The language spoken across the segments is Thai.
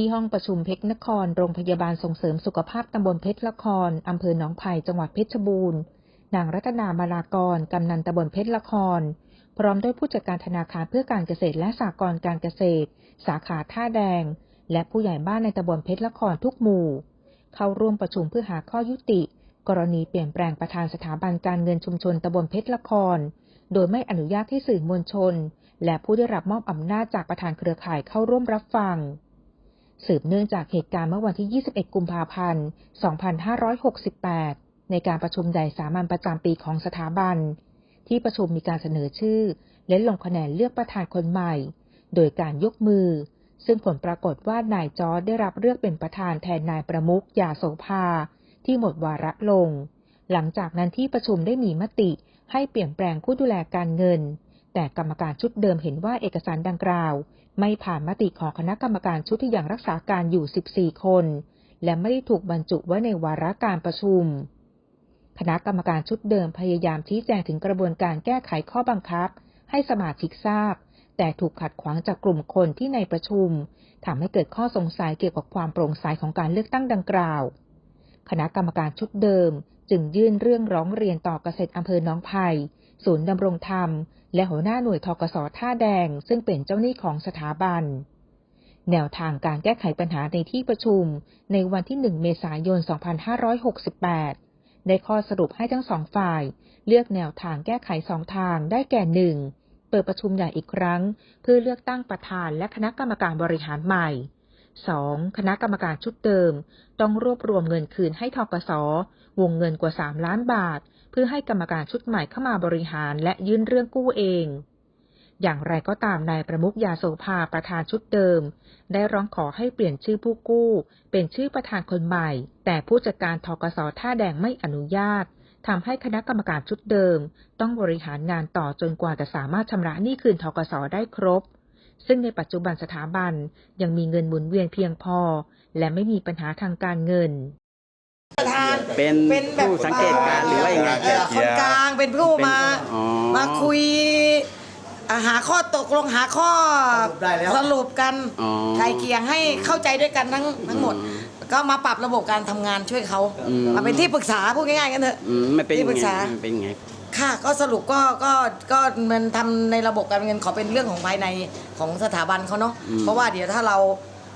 ที่ห้องประชุมเพชรนคร โรงพยาบาลส่งเสริมสุขภาพตำบลเพชรละคร อำเภอหนองไผ่ จังหวัดเพชรบูรณ์ นางรัตนามาลากร กำนันตำบลเพชรละคร พร้อมด้วยผู้จัดการธนาคารเพื่อการเกษตรและสหกรณ์การเกษตร สาขาท่าแดง และผู้ใหญ่บ้านในตำบลเพชรละครทุกหมู่ เข้าร่วมประชุมเพื่อหาข้อยุติ กรณีเปลี่ยนแปลงประธานสถาบันการเงินชุมชนตำบลเพชรละคร โดยไม่อนุญาตให้สื่อมวลชน และผู้ได้รับมอบอำนาจจากประธานเครือข่ายเข้าร่วมรับฟัง สืบเนื่องจากเหตุการณ์เมื่อวันที่ 21 กุมภาพันธ์ 2568 ในการประชุมใหญ่สามัญประจำปีของสถาบัน ที่ประชุมมีการเสนอชื่อ และลงคะแนนเลือกประธานคนใหม่ โดยการยกมือ ซึ่งผลปรากฏว่านายจอร์จได้รับเลือกเป็นประธานแทนนายประมุขยาโสภา ที่หมดวาระลง หลังจากนั้นที่ประชุมได้มีมติให้เปลี่ยนแปลงผู้ดูแลการเงิน แต่กรรมการชุดเดิมเห็นว่าเอกสารดังกล่าว ไม่ผ่านมติของคณะกรรมการชุดที่ยังรักษาการอยู่ 14 คน และไม่ได้ถูกบรรจุไว้ในวาระการประชุม คณะกรรมการชุดเดิมพยายามชี้แจงถึงกระบวนการแก้ไขข้อบังคับ ให้สมาชิกทราบ แต่ถูกขัดขวางจากกลุ่มคนที่ในประชุมทำให้เกิดข้อสงสัยเกี่ยวกับความโปร่งใสของการเลือกตั้งดังกล่าว คณะกรรมการชุดเดิม จึงยื่นเรื่องร้องเรียนต่อเกษตรอำเภอหน้องไผ่ศูนย์ดำรงธรรม และหัวหน้าหน่วยทกสท่าแดง ซึ่งเป็นเจ้าหนี้ของสถาบัน แนวทางการแก้ไขปัญหาในที่ประชุม ในวันที่ 1 เมษายน 2568 ได้ข้อสรุปให้ทั้งสองฝ่าย เลือกแนวทางแก้ไขสองทางได้แก่หนึ่งเปิดประชุมใหญ่อีกครั้ง เพื่อเลือกตั้งประธานและคณะกรรมการบริหารใหม่ 2. คณะกรรมการชุดเดิม ต้องรวบรวมเงินคืนให้ทกส วงเงินกว่า 3 ล้านบาท เพื่อให้กรรมการชุดใหม่เข้ามาบริหารและยื่นเรื่องกู้เอง อย่างไรก็ตามนายประมุขยาโสภาประธานชุดเดิม ได้ร้องขอให้เปลี่ยนชื่อผู้กู้ เป็นชื่อประธานคนใหม่ แต่ผู้จัดการทกสท่าแดงไม่อนุญาตทำให้คณะกรรมการชุดเดิม ต้องบริหารงานต่อจนกว่าจะสามารถชำระหนี้คืนทกสได้ครบ ซึ่งในปัจจุบันสถาบันยังมีเงินหมุนเวียนเพียงพอ และไม่มีปัญหาทางการเงิน ประธานเป็นเป็นแบบผู้สังเกตการณ์หรือว่ายังไง เอ่อคนกลางเป็นผู้มาอ๋อ มาคุยอ่าหาข้อตกลงหาข้อได้แล้ว สรุปกันอ๋อ ไกลเกลี่ยให้เข้าใจด้วยกันทั้งทั้งหมดอืมก็มาปรับระบบการทำงานช่วยเขาอืมมาเป็นที่ปรึกษาพูดง่ายๆกันเถอะ อืมไม่เป็นที่ปรึกไงษามันเป็นไง ค่ะก็สรุปก็ก็ก็มันทำในระบบการเงินขอเป็นเรื่องของภายในของสถาบันเขาเนาะอืมเพราะว่าเดี๋ยวถ้าเรา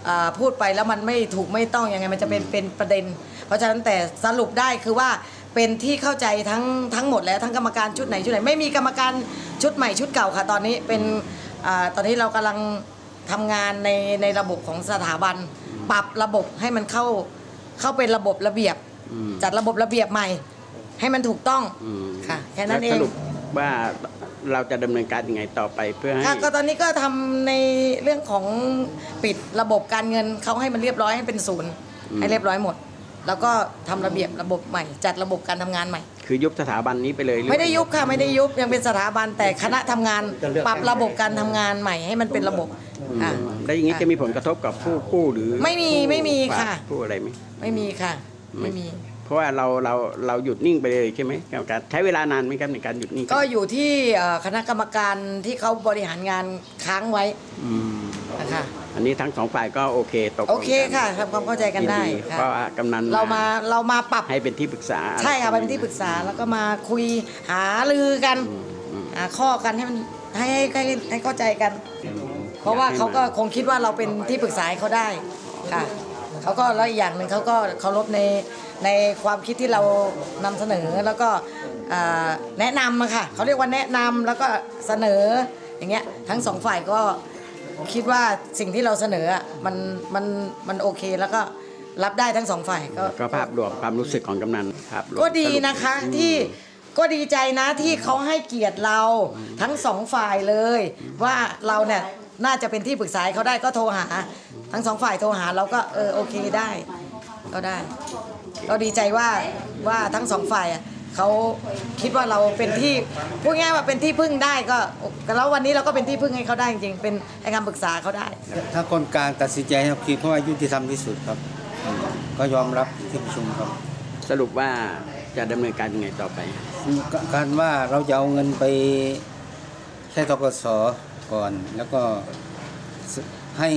อ่าพูดไปแล้วมันไม่ถูกไม่ต้องยังไงมันจะเป็นเป็นประเด็น เพราะฉะนั้นแต่สรุปได้คือว่าเป็นที่เข้าใจทั้งทั้งหมดแล้วทั้งกรรมการชุดไหนชุดไหนไม่มีกรรมการชุดใหม่ชุดเก่าค่ะ ตอนนี้เป็นอาตอนนี้เรากำลังทำงานในในระบบของสถาบัน ปรับระบบให้มันเข้าเข้าเป็นระบบระเบียบอืมจัดระบบระเบียบใหม่ ให้มันถูกต้องอืมค่ะแค่นั้นเองล้วสรุปว่าเราจะดำเนินการยังไงต่อไปเพื่อให้ ค่ะก็ตอนนี้ก็ทำในเรื่องของปิดระบบการเงินเขาให้มันเรียบร้อยให้เป็นศูนย์ให้เรียบร้อยหมด แล้วก็ทำระเบียบระบบใหม่ จัดระบบการทำงานใหม่ คือยุบสถาบันนี้ไปเลยหรือไม่ได้ยุบค่ะไม่ได้ยุบยังเป็นสถาบันแต่คณะทำงาน ปรับระบบการทำงานใหม่ให้มันเป็นระบบอืมค่ะ แล้วอย่างนี้จะมีผลกระทบกับผู้กู้หรือไม่มีผู้ไม่มีฝากค่ะ ผู้อะไรไหม ไม่มีค่ะ ไม่มีเพ ราะว่าเราเราเราหยุดนิ่งไปเลยใช่ไหมกับการใช้เวลานานไหมครับในการหยุดนิ่งก็อยู่ที่เอ่อคณะกรรมการที่เขาบริหารงานค้างไว้อืมนะคะอันนี้ทั้งสองฝ่ายก็โอเคตกลงโอเคค่ะทำความเข้าใจกันได้ยิดีค่ะเพราะว่ากำนันเรามาเรามาปรับให้เป็นที่ปรึกษา ใช่ค่ะเป็นที่ปรึกษาแล้วก็มาคุยหาลือกันอืมอืมหาข้อกันให้มันให้ให้ให้ให้เข้าใจกัน เพราะว่าเขาก็คงคิดว่าเราเป็นที่ปรึกษาให้เขาได้ค่ะเขาก็แล้วอีกอย่างหนึ่งเขาก็เคารพใน ในความคิดที่เรานำเสนอแล้วก็อ่าแนะนำอะค่ะเขาเรียกว่าแนะนำแล้วก็เสนออย่างเงี้ยทั้งสองฝ่ายก็คิดว่าสิ่งที่เราเสนออะมันมันมันโอเคแล้วก็รับได้ทั้งสองฝ่ายก็ ก็ภาพรวมความรู้สึกของกำนันภาพรวมก็ดีนะคะที่ก็ดีใจนะที่เขาให้เกียรติเราทั้งสองฝ่ายเลย ว่าเราเนี่ยน่าจะเป็นที่ปรึกษาให้เขาได้ก็โทรหา ทั้งสองฝ่ายโทรหาเราก็เออโอเคได้ ก็ได้ก็ดีใจว่าว่าทั้งสองฝ่ายอะเขาคิดว่าเราเป็นที่พูดง่ายๆว่าเป็นที่พึ่งได้ก็แล้ววันนี้เราก็เป็นที่พึ่งให้เขาได้จริงๆเป็นให้คำปรึกษาเขาได้ ถ้าคนกลางตัดสินใจครับคือเพราะว่ายุติธรรมที่สุดครับ ก็ยอมรับที่ประชุมครับ สรุปว่าจะดำเนินการยังไงต่อไป การว่าเราจะเอาเงินไปใช้ทกสก่อน แล้วก็ให้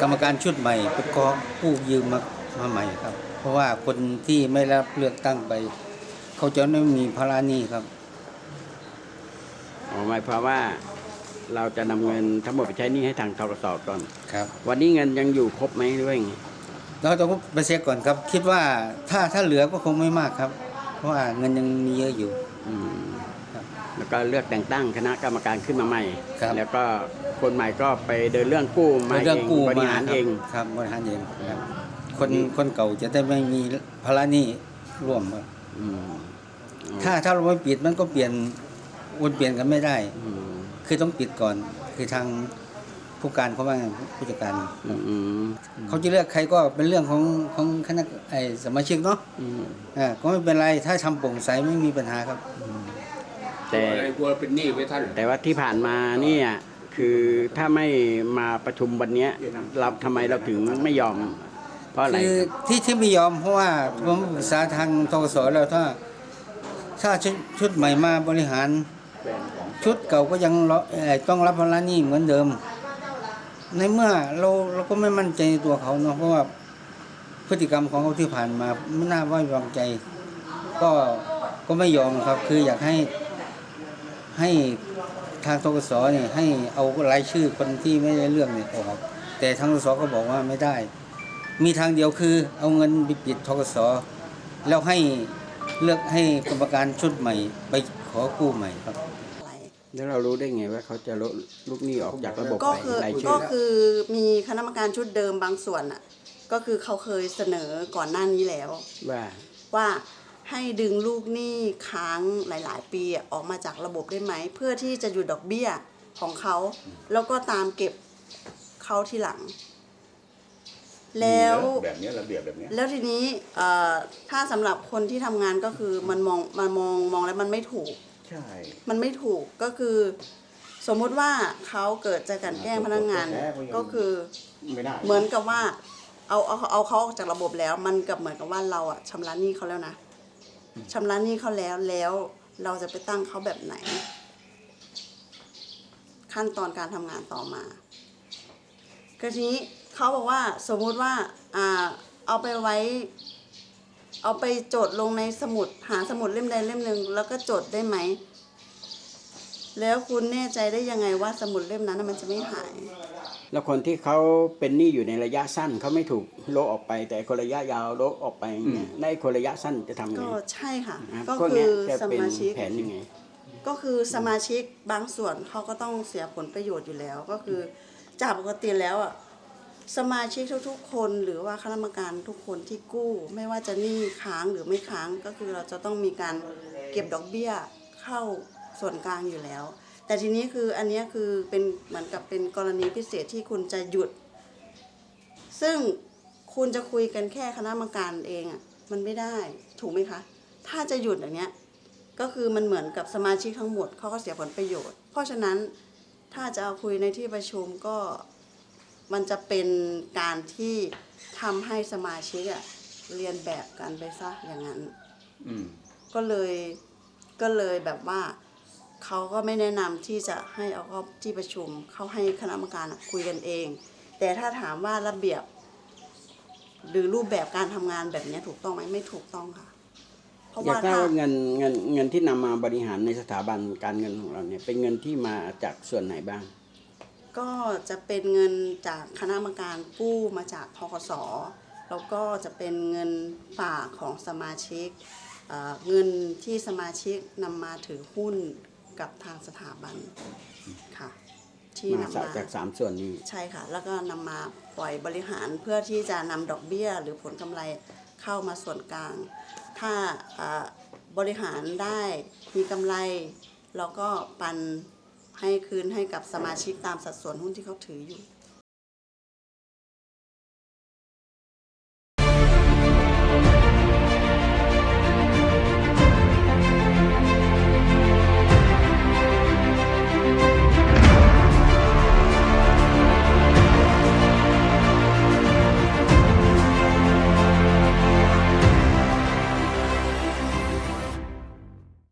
กรรมการชุดใหม่ไปขอกู้ยืมมา มาใหม่ครับ เพราะว่าคนที่ไม่รับเลือกตั้งไป เขาจะไม่มีภาระหนี้ครับอ๋อหมายความว่าเราจะนำเงินทั้งหมดไปใช้หนี้ให้ทางทกสก่อนครับ วันนี้เงินยังอยู่ครบไหมหรือว่ายังไงเราต้องไปเช็คก่อนครับ คิดว่าถ้าถ้าเหลือก็คงไม่มากครับ เพราะว่าเงินยังมีเยอะอยู่อืมครับแล้วก็เลือกแต่งตั้งคณะกรรมการขึ้นมาใหม่ครับแล้วก็คนใหม่ก็ไปเดินเรื่องกู้มาเรื่องกู้บริมาหารคบเองครับบริหารเองครับ คนคนเก่าจะได้ไม่มีภาระหนี้ร่วมครับอืมถ้าถ้าเราไม่ปิดมันก็เปลี่ยนวนเปลี่ยนกันไม่ได้ อืมคือต้องปิดก่อน คือทางผู้การเขาว่าไงผู้จัดการ อืมอืมเขาจะเลือกใครก็เป็นเรื่องของของคณะไอ้สมาชิกเนาะอืมอ่าก็ไม่เป็นไรถ้าทำโปร่งใสไม่มีปัญหาครับ แต่อะไรกลัวเป็นหนี้ไว้ท่าน แต่ว่าที่ผ่านมาเนี่ยคือถ้าไม่มาประชุมวันเนี้ยเราทำไมเราถึงไม่ยอมเพ ราะอะไรคือครับที่ที่ไม่ยอมเพราะว่าผมปรึกษาทางทกศแล้วถ้า ถ้าชุดชุดใหม่มาบริหาร ชุดเก่าก็ยังรอเอ่อต้องรับภาระหนี้เหมือนเดิม ในเมื่อเราเราก็ไม่มั่นใจในตัวเขาเนาะเพราะว่าพฤติกรรมของเขาที่ผ่านมาไม่น่าไว้วางใจ ก็ก็ไม่ยอมครับ คืออยากให้ให้ทางทกศเนี่ยให้เอารายชื่อคนที่ไม่ได้เรื่องเนี่ยออกแต่ทางทกศก็บอกว่าไม่ได้ มีทางเดียวคือเอาเงินไปปิดทกศแล้วให้เลือกให้กรรมการชุดใหม่ ไปขอกู้ใหม่ครับอะไรแล้วเรารู้ได้ไงว่าเขาจะลดลูกหนี้ออกจากระบบก็ไปคือรายชื่ก็อคือมีคณะกรรมการชุดเดิมบางส่วนอะ ก็คือเขาเคยเสนอก่อนหน้านี้แล้ว ว่า ว่าให้ดึงลูกหนี้ค้างหลาย ๆ ปีอะออกมาจากระบบได้ไหม เพื่อที่จะหยุดดอกเบี้ยของเขา แล้วก็ตามเก็บเขาทีหลัง แล้วแบบนี้ระเบียบแบบนี้แล้วทีนี้เอ่อถ้าสำหรับคนที่ทำงานก็คือมันมองมันมองมองแล้วมันไม่ถูกใช่มันไม่ถูกก็คือ สมมุติว่าเขาเกิดจะกลันแกล้งพนักงานก็คือไม่ได้เหมือนกับว่า เอาเอาเอาเขาออกจากระบบแล้ว มันกับเหมือนกับว่าเราอะชำระหนี้เขาแล้วนะชำระหนี้เขาแล้วแล้วเราจะไปตั้งเขาแบบไหน ขั้นตอนการทำงานต่อมาก็ทีนี้ เขาบอกว่าสมมุติว่าอ่าเอาไปไว้ เอาไปจดลงในสมุดหาสมุดเล่มใดเล่มหนึ่งแล้วก็จดได้ไหม แล้วคุณแน่ใจได้ยังไงว่าสมุดเล่มนั้นนะมันจะไม่หาย แล้วคนที่เขาเป็นหนี้อยู่ในระยะสั้นเขาไม่ถูกโละออกไป แต่คนระยะยาวโละออกไปเนี่ยในคนระยะสั้นจะทำไงก็ใช่ค่ะ นะครับก็พวกคืเนี้ยอจะสเป็นมาชิก แผนยังไง ก็คือสมาชิกบางส่วนเขาก็ต้องเสียผลประโยชน์อยู่แล้ว ก็คือจากปกติแล้วอะ สมาชิกทุกๆ คนหรือว่าคณะกรรมการทุกคนที่กู้ ไม่ว่าจะหนี้ค้างหรือไม่ค้างก็คือเราจะต้องมีการเก็บดอกเบี้ยเข้าส่วนกลางอยู่แล้ว แต่ทีนี้คืออันนี้คือเป็นเหมือนกับเป็นกรณีพิเศษที่คุณจะหยุด ซึ่งคุณจะคุยกันแค่คณะกรรมการเองอะมันไม่ได้ถูกไหมคะ ถ้าจะหยุดอย่างเนี้ยก็คือมันเหมือนกับสมาชิกทั้งหมดเขาก็เสียผลประโยชน์ เพราะฉะนั้นถ้าจะเอาคุยในที่ประชุมก็ มันจะเป็นการที่ทำให้สมาชิกอะเรียนแบบกันไปซะอย่างนั้น อืม ก็เลยก็เลยแบบว่าเขาก็ไม่แนะนำที่จะให้เอาเข้าที่ประชุมเขาให้คณะกรรมการอะคุยกันเอง แต่ถ้าถามว่าระเบียบ หรือรูปแบบการทำงานแบบเนี้ยถูกต้องไหมไม่ถูกต้องค่ะ เพราะอยากว่าทราบถ้า ว่าเงินเงินเงินที่นำมาบริหารในสถาบันการเงินของเราเนี่ยเป็นเงินที่มาจากส่วนไหนบ้าง ก็จะเป็นเงินจากคณะกรรมการกู้มาจากทกสแล้วก็จะเป็นเงินฝากของสมาชิกเอ่อเงินที่สมาชิกนำมาถือหุ้นกับทางสถาบันค่ะที่มานำมาจากสามส่วนนี้ใช่ค่ะ แล้วก็นำมาปล่อยบริหารเพื่อที่จะนำดอกเบี้ย หรือผลกำไรเข้ามาส่วนกลาง ถ้าเอ่อบริหารได้มีกำไรเราก็ปัน ให้คืนให้กับสมาชิกตามสัดส่วนหุ้นที่เขาถืออยู่